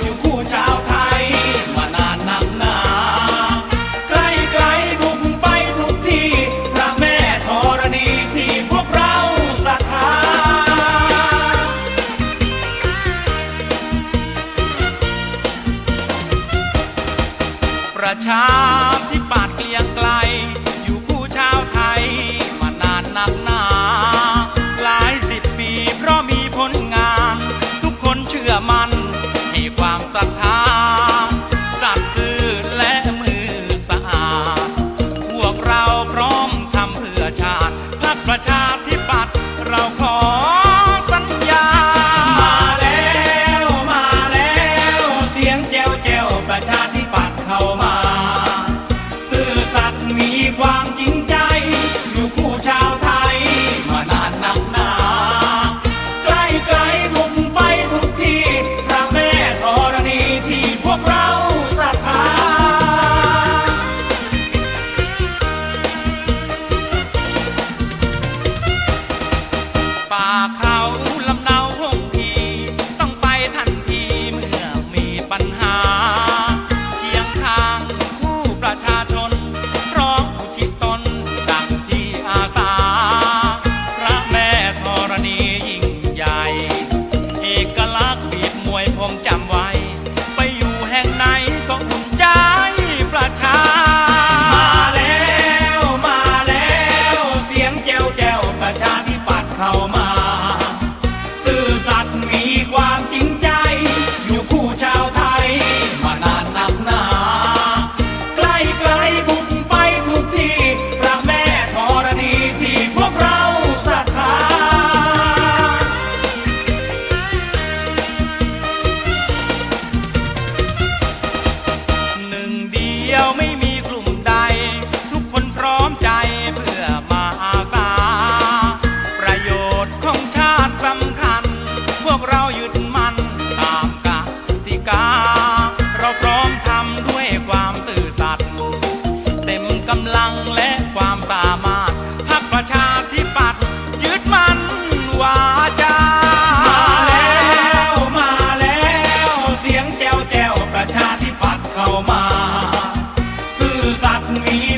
ดูคู่ชาวไทย มานานนักนาใกล้ๆบุกไปทุกที่ พระแม่ธรณีที่พวกเราศรัทธา ประชาธิปัตย์เกลียงไกล ประชาธิปัตย์เข้ามา ป่าเขาลำเนาหงทีต้องไปทันทีเมื่อมีปัญหาเพียงทางคู่ประชาชนร้องอุทิศตนดังที่อาสา พระแม่ธรณียิ่งใหญ่ เอกลักษณ์บีบมวยผมจำ me.